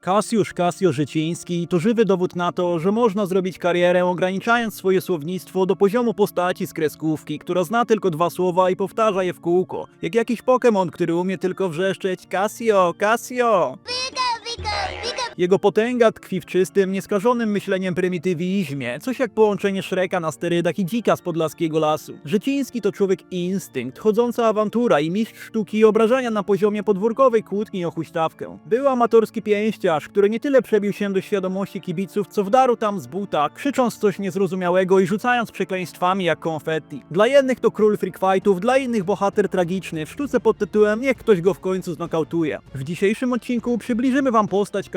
Kasiusz Kasio Życiński to żywy dowód na to, że można zrobić karierę ograniczając swoje słownictwo do poziomu postaci z kreskówki, która zna tylko dwa słowa i powtarza je w kółko. Jak jakiś Pokémon, który umie tylko wrzeszczeć Casio, Casio. Jego potęga tkwi w czystym, nieskażonym myśleniem prymitywizmie, coś jak połączenie Shreka na sterydach i dzika z podlaskiego lasu. Życiński to człowiek instynkt, chodząca awantura i mistrz sztuki obrażania na poziomie podwórkowej kłótni o huśtawkę. Był amatorski pięściarz, który nie tyle przebił się do świadomości kibiców, co wdarł tam z buta, krzycząc coś niezrozumiałego i rzucając przekleństwami jak konfetti. Dla jednych to król freak fightów, dla innych bohater tragiczny, w sztuce pod tytułem Niech ktoś go w końcu znokautuje. W dzisiejszym odcinku przybliżymy wam postać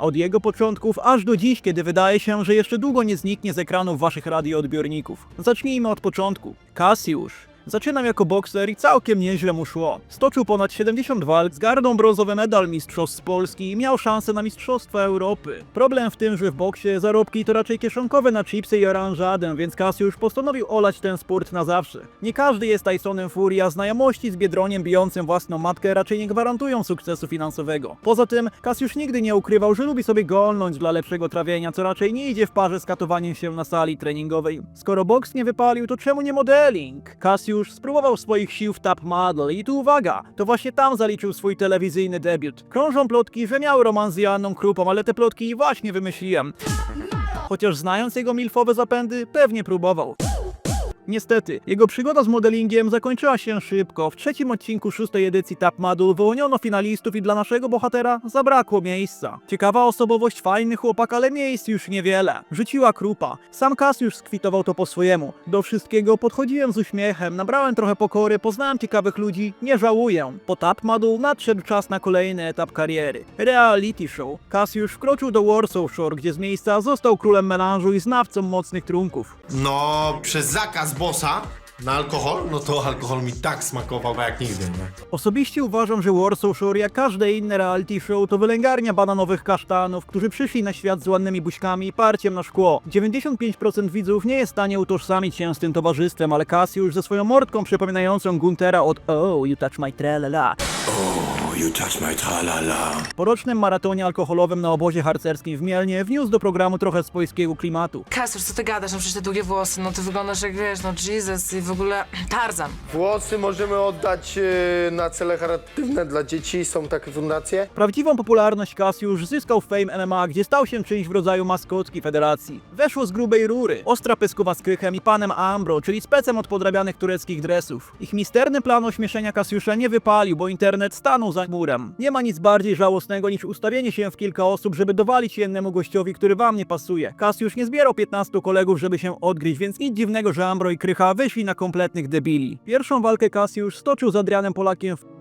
Od jego początków aż do dziś, kiedy wydaje się, że jeszcze długo nie zniknie z ekranów waszych radioodbiorników. Zacznijmy od początku. Kasiusz. Zaczynam jako bokser i całkiem nieźle mu szło. Stoczył ponad 70 walk, zgarnął brązowy medal mistrzostw Polski i miał szansę na mistrzostwa Europy. Problem w tym, że w boksie zarobki to raczej kieszonkowe na chipsy i oranżadę, więc Kasiusz postanowił olać ten sport na zawsze. Nie każdy jest Tysonem Fury, a znajomości z Biedroniem bijącym własną matkę raczej nie gwarantują sukcesu finansowego. Poza tym, Kasiusz nigdy nie ukrywał, że lubi sobie golnąć dla lepszego trawienia, co raczej nie idzie w parze z katowaniem się na sali treningowej. Skoro boks nie wypalił, to czemu nie modeling? Kasiusz spróbował swoich sił w Top Model i tu uwaga, to właśnie tam zaliczył swój telewizyjny debiut. Krążą plotki, że miał romans z Joanną Krupą, ale te plotki właśnie wymyśliłem. Chociaż znając jego milfowe zapędy, pewnie próbował. Niestety, jego przygoda z modelingiem zakończyła się szybko. W trzecim odcinku szóstej edycji Tap Model wyłoniono finalistów i dla naszego bohatera zabrakło miejsca. Ciekawa osobowość, fajny chłopak, ale miejsc już niewiele. Rzuciła krupa. Sam Kas już skwitował to po swojemu. Do wszystkiego podchodziłem z uśmiechem, nabrałem trochę pokory, poznałem ciekawych ludzi, nie żałuję. Po Tap Model nadszedł czas na kolejny etap kariery. Reality show. Kas już wkroczył do Warsaw Shore, gdzie z miejsca został królem melanżu i znawcą mocnych trunków. No, przez zakaz bossa na alkohol, no to alkohol mi tak smakował jak nigdy, nie? Osobiście uważam, że Warsaw Shore, jak każde inne reality show, to wylęgarnia bananowych kasztanów, którzy przyszli na świat z ładnymi buźkami i parciem na szkło. 95% widzów nie jest w stanie utożsamić się z tym towarzystwem, ale Cassiusz ze swoją mordką przypominającą Guntera od Oh, you touch my tralala. Oh, you touch my tra-la-la. Po rocznym maratonie alkoholowym na obozie harcerskim w Mielnie wniósł do programu trochę swojskiego klimatu. Kasiusz, co ty gadasz? No przecież te długie włosy, no ty wyglądasz jak wiesz, no Jesus i w ogóle Tarzan. Włosy możemy oddać e, na cele charytatywne dla dzieci, są takie fundacje. Prawdziwą popularność Cassiusz zyskał w Fame MMA, gdzie stał się czymś w rodzaju maskotki federacji. Weszło z grubej rury, ostra pyskowa z krychem i panem Ambro, czyli specem od podrabianych tureckich dresów. Ich misterny plan ośmieszenia Kasiusza nie wypalił, bo internet stanął za murem. Nie ma nic bardziej żałosnego niż ustawienie się w kilka osób, żeby dowalić jednemu gościowi, który wam nie pasuje. Kasiusz nie zbierał 15 kolegów, żeby się odgryźć, więc nic dziwnego, że Ambro i Krycha wyszli na kompletnych debili. Pierwszą walkę Kasiusz stoczył z Adrianem Polakiem w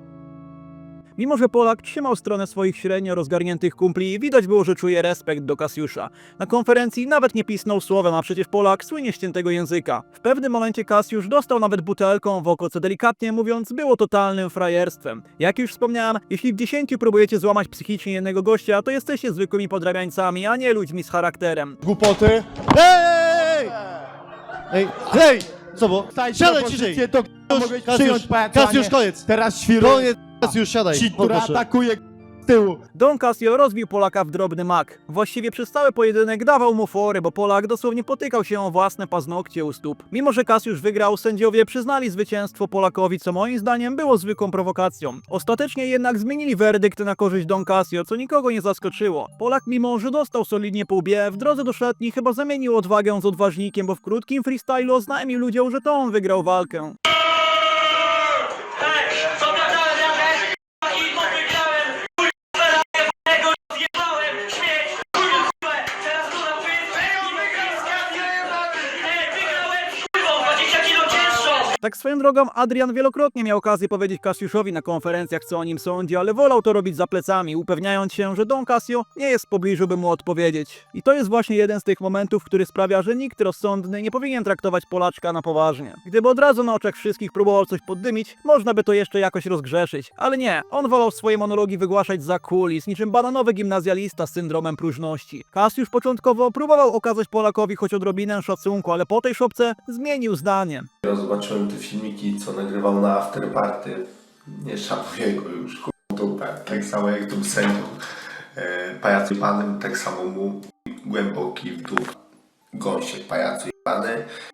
Mimo, że Polak trzymał stronę swoich średnio rozgarniętych kumpli, widać było, że czuje respekt do Kasiusza. Na konferencji nawet nie pisnął słowem, a przecież Polak słynie ściętego języka. W pewnym momencie Kasiusz dostał nawet butelką w oko, co delikatnie mówiąc było totalnym frajerstwem. Jak już wspomniałem, jeśli w 10 próbujecie złamać psychicznie jednego gościa, to jesteście zwykłymi podrabiańcami, a nie ludźmi z charakterem. Głupoty. Ej! Ej, ej! Co było? Siadaj ciszej! to Kasiusz, Kasiusz, nie- koniec! Teraz świruję Koniec, Kasiusz, siadaj! ci, która atakuje k***a, z tyłu. Don Casio rozbił Polaka w drobny mak. Właściwie przez cały pojedynek dawał mu fory, bo Polak dosłownie potykał się o własne paznokcie u stóp. Mimo, że Kasiusz wygrał, sędziowie przyznali zwycięstwo Polakowi, co moim zdaniem było zwykłą prowokacją. Ostatecznie jednak zmienili werdykt na korzyść Don Casio, co nikogo nie zaskoczyło. Polak, mimo że dostał solidnie po łbie, w drodze do szatni chyba zamienił odwagę z odważnikiem, bo w krótkim freestylu oznajmił ludziom, że to on wygrał walkę. Zobaczałem jak i powiedziałem Kurwa zjebałem śmieć Kurwa Teraz tu na pysk i Nie, wygrałem kurwą 20 kilo cięższą Tak swoją drogą, Adrian wielokrotnie miał okazję powiedzieć Kasiuszowi na konferencjach, co o nim sądzi, ale wolał to robić za plecami, upewniając się, że Don Casio nie jest w pobliżu, by mu odpowiedzieć. I to jest właśnie jeden z tych momentów, który sprawia, że nikt rozsądny nie powinien traktować Polaczka na poważnie. Gdyby od razu na oczach wszystkich próbował coś poddymić, można by to jeszcze jakoś rozgrzeszyć. Ale nie, on wolał swoje monologi wygłaszać za kulis, niczym bananowy gimnazjalista z syndromem próżności. Kasiusz początkowo próbował okazać Polakowi choć odrobinę szacunku, ale po tej szopce zmienił zdanie. Ja zobaczyłem te filmiki, co nagrywał na afterparty. Nie szanuję go już, w dupę. Tak samo jak tym sędziom e, jebanym, tak samo mu głęboki w dół gąsiek pajacu jebany.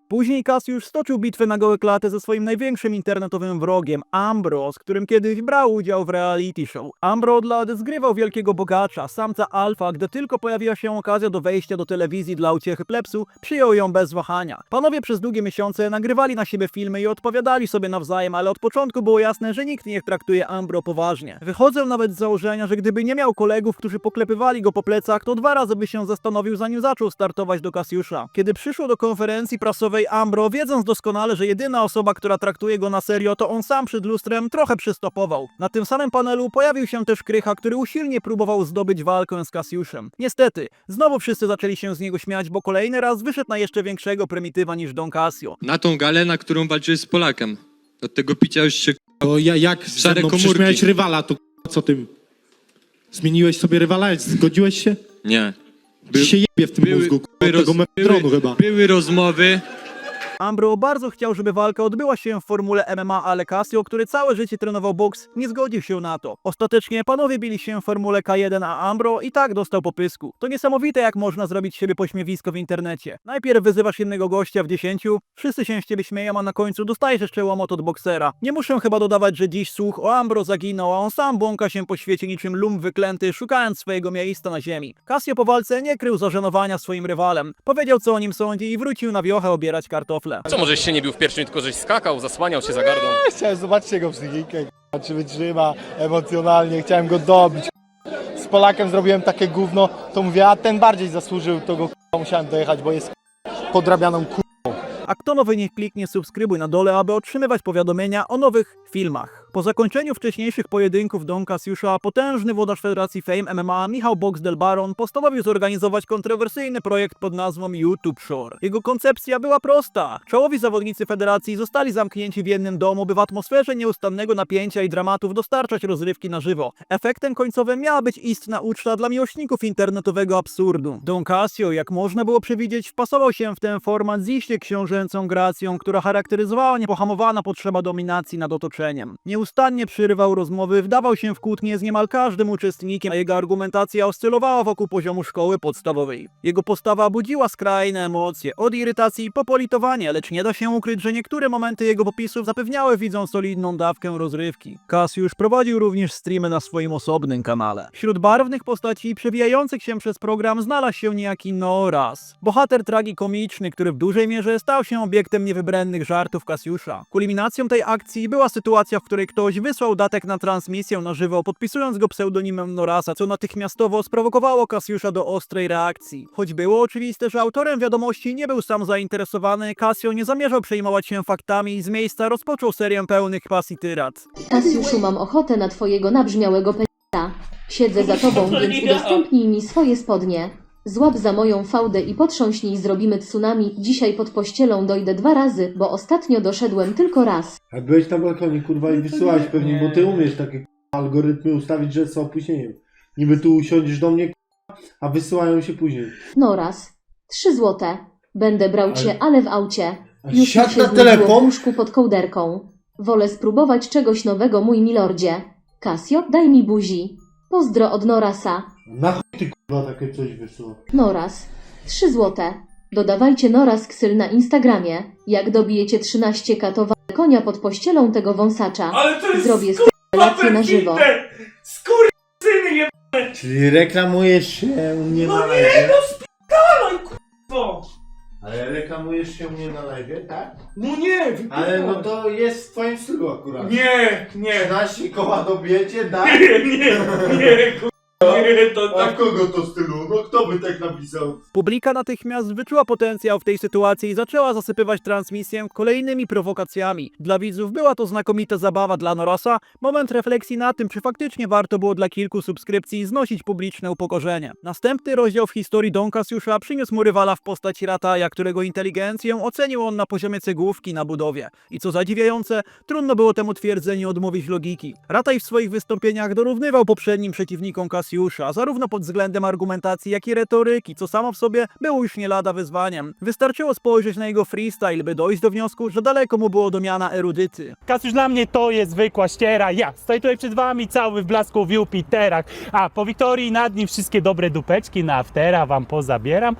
Później Cassius stoczył bitwę na gołe klaty ze swoim największym internetowym wrogiem, Ambro, z którym kiedyś brał udział w reality show. Ambro od lat zgrywał wielkiego bogacza, samca alfa, gdy tylko pojawiła się okazja do wejścia do telewizji dla uciechy plepsu, przyjął ją bez wahania. Panowie przez długie miesiące nagrywali na siebie filmy i odpowiadali sobie nawzajem, ale od początku było jasne, że nikt nie traktuje Ambro poważnie. Wychodzę nawet z założenia, że gdyby nie miał kolegów, którzy poklepywali go po plecach, to dwa razy by się zastanowił, zanim zaczął startować do Kasiusza. Kiedy przyszło do konferencji prasowej Ambro, wiedząc doskonale, że jedyna osoba, która traktuje go na serio, to on sam przed lustrem, trochę przystopował. Na tym samym panelu pojawił się też Krycha, który usilnie próbował zdobyć walkę z Kasiuszem. Niestety, znowu wszyscy zaczęli się z niego śmiać, bo kolejny raz wyszedł na jeszcze większego prymitywa niż Don Casio. Na tą galę, na którą walczyłeś z Polakiem. Od tego picia już się... To ja, jak ze Szare mną komórki. rywala, to k***a, co tym? Zmieniłeś sobie rywala? Zgodziłeś się? Nie. Ci się jebie w tym mózgu, k***a, od tego metronu chyba. były rozmowy, Ambro bardzo chciał, żeby walka odbyła się w formule MMA, ale Casio, który całe życie trenował boks, nie zgodził się na to. Ostatecznie panowie bili się w formule K1, a Ambro i tak dostał popysku. To niesamowite, jak można zrobić siebie pośmiewisko w internecie. Najpierw wyzywasz jednego gościa w dziesięciu, wszyscy się z ciebie śmieją, a na końcu dostajesz jeszcze łomot od boksera. Nie muszę chyba dodawać, że dziś słuch o Ambro zaginął, a on sam błąka się po świecie niczym lum wyklęty, szukając swojego miejsca na ziemi. Casio po walce nie krył zażenowania swoim rywalem. Powiedział, co o nim sądzi i wrócił na wiochę obierać kartofle. Co, może się nie bił w pierścień, tylko żeś skakał, zasłaniał się za gardą? Chciałem zobaczyć jego psychikę, k***a, czy wytrzyma emocjonalnie, chciałem go dobić. Z Polakiem zrobiłem takie gówno, to mówię, a ten bardziej zasłużył, to go k***a, musiałem dojechać, bo jest k***a, podrabianą k***. A kto nowy niech kliknie subskrybuj na dole, aby otrzymywać powiadomienia o nowych filmach. Po zakończeniu wcześniejszych pojedynków Don Cassiusza, potężny włodarz Federacji Fame MMA Michał Box del Baron postanowił zorganizować kontrowersyjny projekt pod nazwą YouTube Shore. Jego koncepcja była prosta. Czołowi zawodnicy Federacji zostali zamknięci w jednym domu, by w atmosferze nieustannego napięcia i dramatów dostarczać rozrywki na żywo. Efektem końcowym miała być istna uczta dla miłośników internetowego absurdu. Don Casio, jak można było przewidzieć, wpasował się w ten format z iście książęcą gracją, która charakteryzowała niepohamowana potrzeba dominacji nad otoczeniem. Nieustannie przyrywał rozmowy, wdawał się w kłótnie z niemal każdym uczestnikiem, a jego argumentacja oscylowała wokół poziomu szkoły podstawowej. Jego postawa budziła skrajne emocje, od irytacji po politowanie, lecz nie da się ukryć, że niektóre momenty jego popisów zapewniały widzom solidną dawkę rozrywki. Cassius prowadził również streamy na swoim osobnym kanale. Wśród barwnych postaci przewijających się przez program znalazł się niejaki Noras, bohater tragikomiczny, który w dużej mierze stał się obiektem niewybrednych żartów Cassiusza. Kulminacją tej akcji była sytuacja, w której ktoś wysłał datek na transmisję na żywo, podpisując go pseudonimem Norasa, co natychmiastowo sprowokowało Cassiusza do ostrej reakcji. Choć było oczywiste, że autorem wiadomości nie był sam zainteresowany, Cassio nie zamierzał przejmować się faktami i z miejsca rozpoczął serię pełnych pasji tyrat. Kasiuszu, mam ochotę na twojego nabrzmiałego penisa. Siedzę za tobą, więc udostępnij mi swoje spodnie. Złap za moją fałdę i potrząśnij, zrobimy tsunami. Dzisiaj pod pościelą dojdę dwa razy, bo ostatnio doszedłem tylko raz. A byłeś na balkonie, kurwa, i wysyłałeś pewnie, bo ty umiesz takie k***a, algorytmy ustawić, że z opóźnieniem. Niby tu usiądziesz do mnie, k***a, a wysyłają się później. No raz. Trzy złote. Będę brał cię, ale w aucie. A Już mi siad się na znudziło w telefon? łóżku pod kołderką. Wolę spróbować czegoś nowego, mój milordzie. Kasio, daj mi buzi. Pozdro od Norasa. Na chuj ty kurwa takie coś wysyła. Noras. Trzy złote. Dodawajcie Noras Ksyl na Instagramie. Jak dobijecie 13k to walę konia pod pościelą tego wąsacza. Ale to jest Zrobię relację na żywo. Skurczyny je... Czyli reklamujesz się u mnie No na nie, no reklamujesz się u mnie na live, tak? No nie, Ale no to jest w twoim stylu akurat. Nie, nie, 13 koła dobijecie, tak? nie, nie, nie, nie, to tak... kogo to stylu? No kto by tak napisał? Publika natychmiast wyczuła potencjał w tej sytuacji i zaczęła zasypywać transmisję kolejnymi prowokacjami. Dla widzów była to znakomita zabawa dla Norasa, moment refleksji na tym, czy faktycznie warto było dla kilku subskrypcji znosić publiczne upokorzenie. Następny rozdział w historii Don Cassiusza przyniósł mu rywala w postaci Rataja, którego inteligencję ocenił on na poziomie cegłówki na budowie. I co zadziwiające, trudno było temu twierdzeniu odmówić logiki. Rataj w swoich wystąpieniach dorównywał poprzednim przeciwnikom Cassiusza, Kasiusza, zarówno pod względem argumentacji, jak i retoryki, co samo w sobie było już nie lada wyzwaniem. Wystarczyło spojrzeć na jego freestyle, by dojść do wniosku, że daleko mu było do miana erudyty. Kasiusz dla mnie to jest zwykła ściera. Ja stoję tutaj przed wami cały w blasku w Jupiterach. A po Wiktorii nad nim wszystkie dobre dupeczki na aftera wam pozabieram.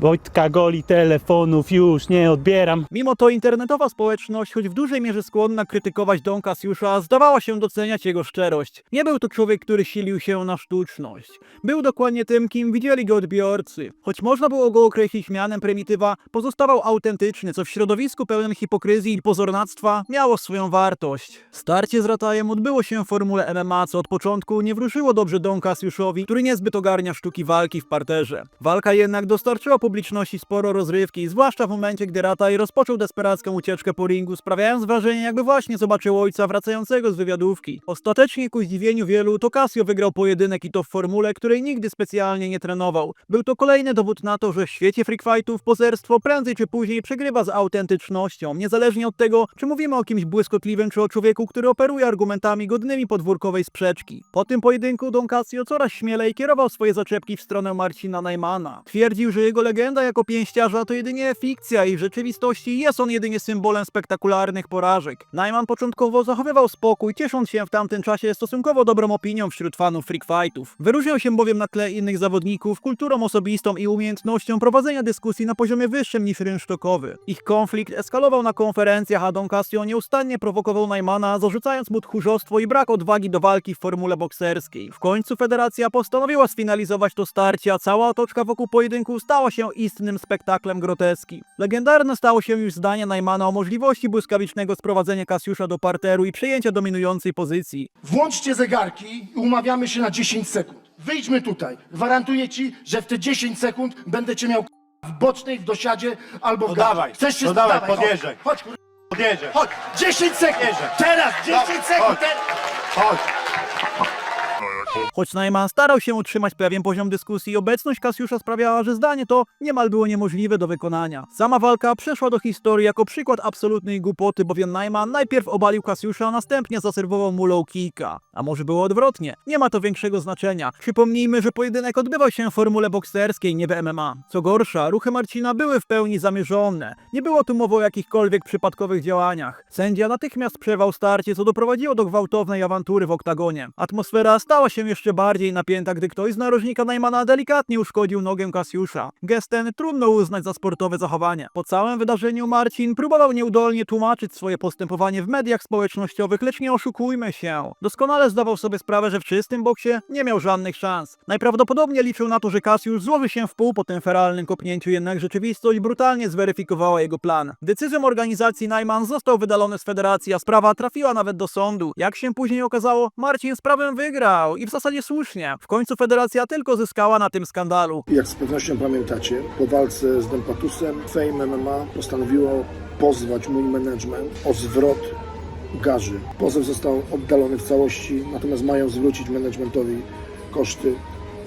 Wojtka goli telefonów już nie odbieram. Mimo to internetowa społeczność, choć w dużej mierze skłonna krytykować Don Kasiusza, zdawała się doceniać jego szczerość. Nie był to człowiek, który silił się na sztuczność. Był dokładnie tym, kim widzieli go odbiorcy. Choć można było go określić mianem prymitywa, pozostawał autentyczny, co w środowisku pełnym hipokryzji i pozornactwa miało swoją wartość. Starcie z Ratajem odbyło się w formule MMA, co od początku nie wróżyło dobrze Don Kasiuszowi, który niezbyt ogarnia sztuki walki w parterze. Walka jednak dostarczyła publiczności sporo rozrywki, zwłaszcza w momencie, gdy Rataj rozpoczął desperacką ucieczkę po ringu, sprawiając wrażenie, jakby właśnie zobaczył ojca wracającego z wywiadówki. Ostatecznie ku zdziwieniu wielu, to Casio wygrał pojedynek i to w formule, której nigdy specjalnie nie trenował. Był to kolejny dowód na to, że w świecie freak fightów pozerstwo prędzej czy później przegrywa z autentycznością, niezależnie od tego, czy mówimy o kimś błyskotliwym, czy o człowieku, który operuje argumentami godnymi podwórkowej sprzeczki. Po tym pojedynku Don Casio coraz śmielej kierował swoje zaczepki w stronę Marcina Najmana. Twierdził, że jego legenda jako pięściarza to jedynie fikcja i w rzeczywistości jest on jedynie symbolem spektakularnych porażek. Najman początkowo zachowywał spokój, ciesząc się w tamtym czasie stosunkowo dobrą opinią wśród fanów freak fightów. Wyróżniał się bowiem na tle innych zawodników kulturą osobistą i umiejętnością prowadzenia dyskusji na poziomie wyższym niż rynsztokowy. Ich konflikt eskalował na konferencjach, a Don Casio nieustannie prowokował Najmana, zarzucając mu tchórzostwo i brak odwagi do walki w formule bokserskiej. W końcu federacja postanowiła sfinalizować to starcie, a cała otoczka wokół pojedynku stała się istnym spektaklem groteski. Legendarne stało się już zdanie Najmana o możliwości błyskawicznego sprowadzenia Kasiusza do parteru i przejęcia dominującej pozycji. Włączcie zegarki i umawiamy się na 10 sekund. Wyjdźmy tutaj. Gwarantuję ci, że w te 10 sekund będę cię miał w bocznej, w dosiadzie albo w No dawaj, Chcesz się no dawaj, chodź. podjeżdżaj. Chodź, kur... Podjeżdżaj. chodź. 10 sekund. Teraz 10 sekund. chodź. Teraz. Chodź. Choć Najman starał się utrzymać pewien poziom dyskusji, obecność Kasiusza sprawiała, że zdanie to niemal było niemożliwe do wykonania. Sama walka przeszła do historii jako przykład absolutnej głupoty, bowiem Najman najpierw obalił Kasiusza, a następnie zaserwował mu low kicka. A może było odwrotnie? Nie ma to większego znaczenia. Przypomnijmy, że pojedynek odbywał się w formule bokserskiej, nie w MMA. Co gorsza, ruchy Marcina były w pełni zamierzone. Nie było tu mowy o jakichkolwiek przypadkowych działaniach. Sędzia natychmiast przerwał starcie, co doprowadziło do gwałtownej awantury w oktagonie. Atmosfera stała się jeszcze bardziej napięta, gdy ktoś z narożnika Najmana delikatnie uszkodził nogę Kasiusza. Gest ten trudno uznać za sportowe zachowanie. Po całym wydarzeniu Marcin próbował nieudolnie tłumaczyć swoje postępowanie w mediach społecznościowych, lecz nie oszukujmy się. Doskonale zdawał sobie sprawę, że w czystym boksie nie miał żadnych szans. Najprawdopodobniej liczył na to, że Kasiusz złoży się w pół po tym feralnym kopnięciu, jednak rzeczywistość brutalnie zweryfikowała jego plan. Decyzją organizacji Najman został wydalony z federacji, a sprawa trafiła nawet do sądu. Jak się później okazało, Marcin sprawę wygrał i w zasadzie słusznie. W końcu federacja tylko zyskała na tym skandalu. Jak z pewnością pamiętacie, po walce z Dempatusem Fame MMA postanowiło pozwać mój management o zwrot garzy. Pozew został oddalony w całości, natomiast mają zwrócić managementowi koszty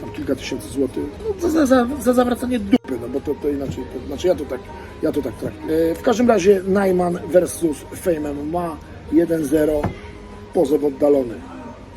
tam kilka tysięcy złotych no, za, za, za zawracanie dupy, no bo to, to inaczej, to, znaczy ja to tak, ja to tak traktuję. E, W każdym razie Najman versus Fame MMA 1-0, pozew oddalony.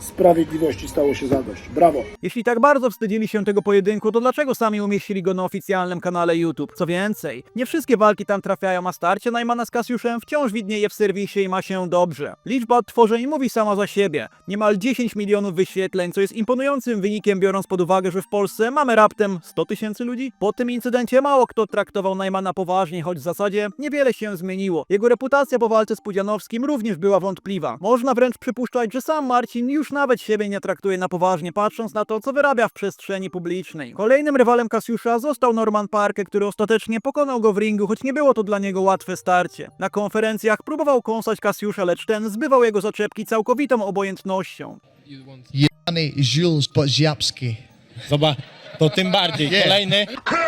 Sprawiedliwości stało się zadość. Brawo! Jeśli tak bardzo wstydzili się tego pojedynku, to dlaczego sami umieścili go na oficjalnym kanale YouTube? Co więcej, nie wszystkie walki tam trafiają, a starcie Najmana z Kasiuszem wciąż widnieje w serwisie i ma się dobrze. Liczba odtworzeń mówi sama za siebie. Niemal 10 milionów wyświetleń, co jest imponującym wynikiem biorąc pod uwagę, że w Polsce mamy raptem 100 tysięcy ludzi. Po tym incydencie mało kto traktował Najmana poważnie, choć w zasadzie niewiele się zmieniło. Jego reputacja po walce z Pudzianowskim również była wątpliwa. Można wręcz przypuszczać, że sam Marcin już nawet siebie nie traktuje na poważnie, patrząc na to, co wyrabia w przestrzeni publicznej. Kolejnym rywalem Kasiusza został Norman Parke, który ostatecznie pokonał go w ringu, choć nie było to dla niego łatwe starcie. Na konferencjach próbował kąsać Kasiusza, lecz ten zbywał jego zaczepki całkowitą obojętnością. Jany Jules Boziapski. Zobacz, to tym bardziej. Kolejny.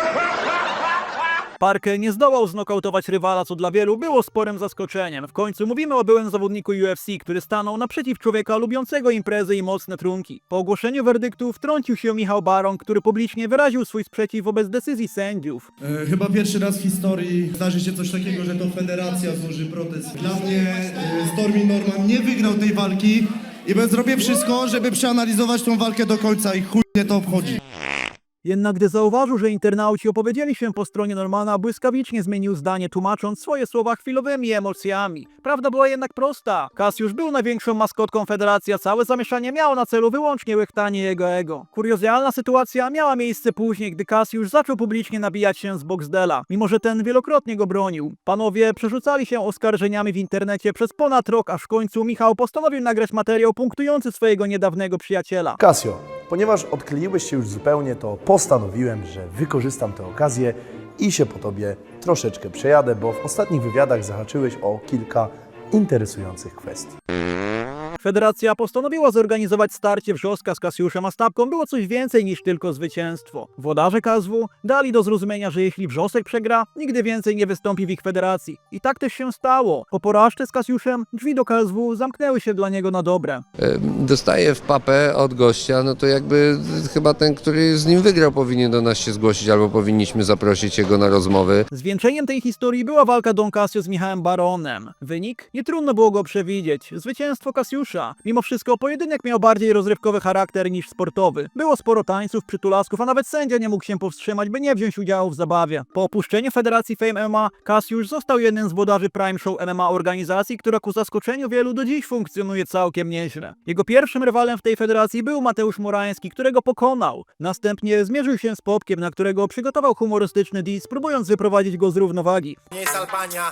Parke nie zdołał znokautować rywala, co dla wielu było sporym zaskoczeniem. W końcu mówimy o byłym zawodniku UFC, który stanął naprzeciw człowieka lubiącego imprezy i mocne trunki. Po ogłoszeniu werdyktu wtrącił się Michał Baron, który publicznie wyraził swój sprzeciw wobec decyzji sędziów. E, chyba pierwszy raz w historii zdarzy się coś takiego, że to federacja złoży protest. Dla mnie e, Stormy Norman nie wygrał tej walki. I zrobię wszystko, żeby przeanalizować tą walkę do końca i chuj mnie to obchodzi. Jednak gdy zauważył, że internauci opowiedzieli się po stronie Normana, błyskawicznie zmienił zdanie, tłumacząc swoje słowa chwilowymi emocjami. Prawda była jednak prosta. Cassiusz był największą maskotką federacji, a całe zamieszanie miało na celu wyłącznie łechtanie jego ego. Kuriozalna sytuacja miała miejsce później, gdy Cassiusz zaczął publicznie nabijać się z Boxdela, mimo że ten wielokrotnie go bronił. Panowie przerzucali się oskarżeniami w internecie przez ponad rok, aż w końcu Michał postanowił nagrać materiał punktujący swojego niedawnego przyjaciela. Kasio, ponieważ odkleiłeś się już zupełnie, to postanowiłem, że wykorzystam tę okazję i się po tobie troszeczkę przejadę, bo w ostatnich wywiadach zahaczyłeś o kilka interesujących kwestii. Federacja postanowiła zorganizować starcie Wrzoska z Kasiuszem, a stawką było coś więcej niż tylko zwycięstwo. Włodarze KSW dali do zrozumienia, że jeśli Wrzosek przegra, nigdy więcej nie wystąpi w ich federacji. I tak też się stało. Po porażce z Kasiuszem drzwi do KSW zamknęły się dla niego na dobre. dostaje w papę od gościa, no to jakby chyba ten, który z nim wygrał, powinien do nas się zgłosić, albo powinniśmy zaprosić jego na rozmowy. Zwieńczeniem tej historii była walka Don Casio z Michałem Baronem. Wynik? Nie trudno było go przewidzieć. Zwycięstwo Kasiusza. Mimo wszystko pojedynek miał bardziej rozrywkowy charakter niż sportowy. Było sporo tańców, przytulasków, a nawet sędzia nie mógł się powstrzymać, by nie wziąć udziału w zabawie. Po opuszczeniu Federacji Fame MMA, Kasiusz został jednym z włodarzy Prime Show MMA organizacji, która ku zaskoczeniu wielu do dziś funkcjonuje całkiem nieźle. Jego pierwszym rywalem w tej federacji był Mateusz Morański, którego pokonał. Następnie zmierzył się z Popkiem, na którego przygotował humorystyczny diss, próbując wyprowadzić go z równowagi. Nie jest Albania,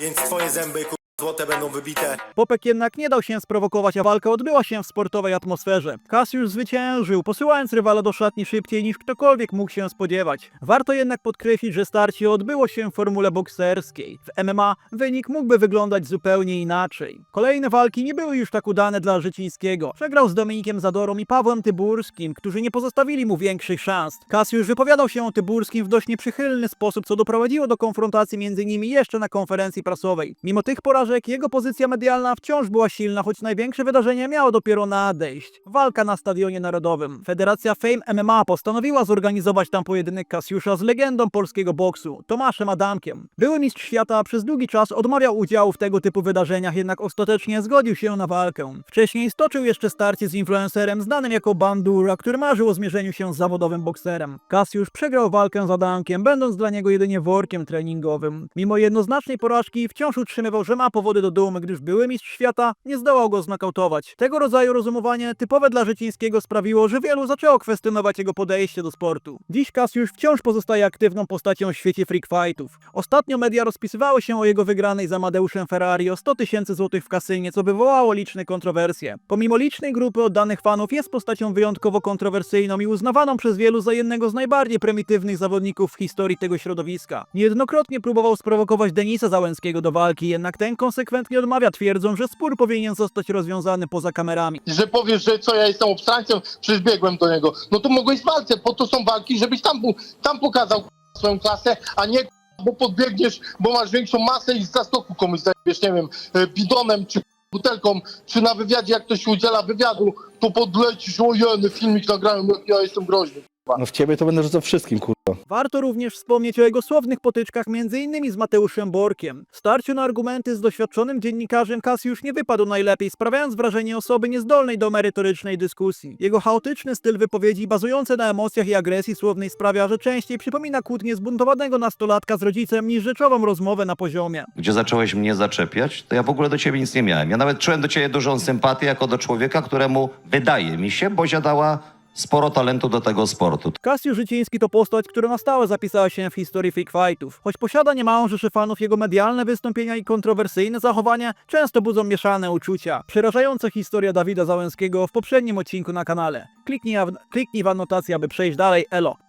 więc twoje zęby kur... złote będą wybite. Popek jednak nie dał się sprowokować, a walka odbyła się w sportowej atmosferze. Cassius zwyciężył, posyłając rywala do szatni szybciej niż ktokolwiek mógł się spodziewać. Warto jednak podkreślić, że starcie odbyło się w formule bokserskiej. W MMA wynik mógłby wyglądać zupełnie inaczej. Kolejne walki nie były już tak udane dla Życińskiego. Przegrał z Dominikiem Zadorą i Pawłem Tyburskim, którzy nie pozostawili mu większych szans. Cassius wypowiadał się o Tyburskim w dość nieprzychylny sposób, co doprowadziło do konfrontacji między nimi jeszcze na konferencji prasowej. Mimo tych porażek jego pozycja medialna wciąż była silna, choć największe wydarzenie miało dopiero nadejść. Walka na Stadionie Narodowym. Federacja Fame MMA postanowiła zorganizować tam pojedynek Kasiusza z legendą polskiego boksu, Tomaszem Adamkiem. Były mistrz świata przez długi czas odmawiał udziału w tego typu wydarzeniach, jednak ostatecznie zgodził się na walkę. Wcześniej stoczył jeszcze starcie z influencerem znanym jako Bandura, który marzył o zmierzeniu się z zawodowym bokserem. Kasiusz przegrał walkę z Adamkiem, będąc dla niego jedynie workiem treningowym. Mimo jednoznacznej porażki wciąż utrzymywał, że ma powody do dumy, gdyż były mistrz świata nie zdołał go znokautować. Tego rodzaju rozumowanie typowe dla Życińskiego sprawiło, że wielu zaczęło kwestionować jego podejście do sportu. Dziś Kasiusz wciąż pozostaje aktywną postacią w świecie freak fightów. Ostatnio media rozpisywały się o jego wygranej z Amadeuszem Ferrari o 100 tysięcy złotych w kasynie, co wywołało liczne kontrowersje. Pomimo licznej grupy oddanych fanów jest postacią wyjątkowo kontrowersyjną i uznawaną przez wielu za jednego z najbardziej prymitywnych zawodników w historii tego środowiska. Niejednokrotnie próbował sprowokować Denisa Załęckiego do walki, jednak ten konsekwentnie odmawia, twierdząc, że spór powinien zostać rozwiązany poza kamerami. Że powiesz, że co, ja jestem obstrańcem, przecież do niego. No to mogłeś walczyć, po to są walki, żebyś tam, tam pokazał k***a, swoją klasę, a nie bo podbiegniesz, bo masz większą masę i z zastoku komuś zajmiesz, nie wiem, e, bidonem czy butelką, czy na wywiadzie, jak ktoś udziela wywiadu, to podlecisz, o jeny, filmik nagrałem, ja jestem groźny. No w ciebie to będę rzucał wszystkim, kurwa. Warto również wspomnieć o jego słownych potyczkach m.in. z Mateuszem Borkiem. W starciu na argumenty z doświadczonym dziennikarzem Kasiusz nie wypadł najlepiej, sprawiając wrażenie osoby niezdolnej do merytorycznej dyskusji. Jego chaotyczny styl wypowiedzi, bazujący na emocjach i agresji słownej sprawia, że częściej przypomina kłótnię zbuntowanego nastolatka z rodzicem niż rzeczową rozmowę na poziomie. gdzie zacząłeś mnie zaczepiać, to ja w ogóle do ciebie nic nie miałem. Ja nawet czułem do ciebie dużą sympatię jako do człowieka, któremu wydaje mi się, Bozia dała sporo talentu do tego sportu. Kasiusz Życiński to postać, która na stałe zapisała się w historii freak fightów. Choć posiada niemałą rzeszę fanów, jego medialne wystąpienia i kontrowersyjne zachowania często budzą mieszane uczucia. Przerażająca historia Dawida Załęskiego w poprzednim odcinku na kanale. Kliknij, kliknij w anotację, aby przejść dalej, elo.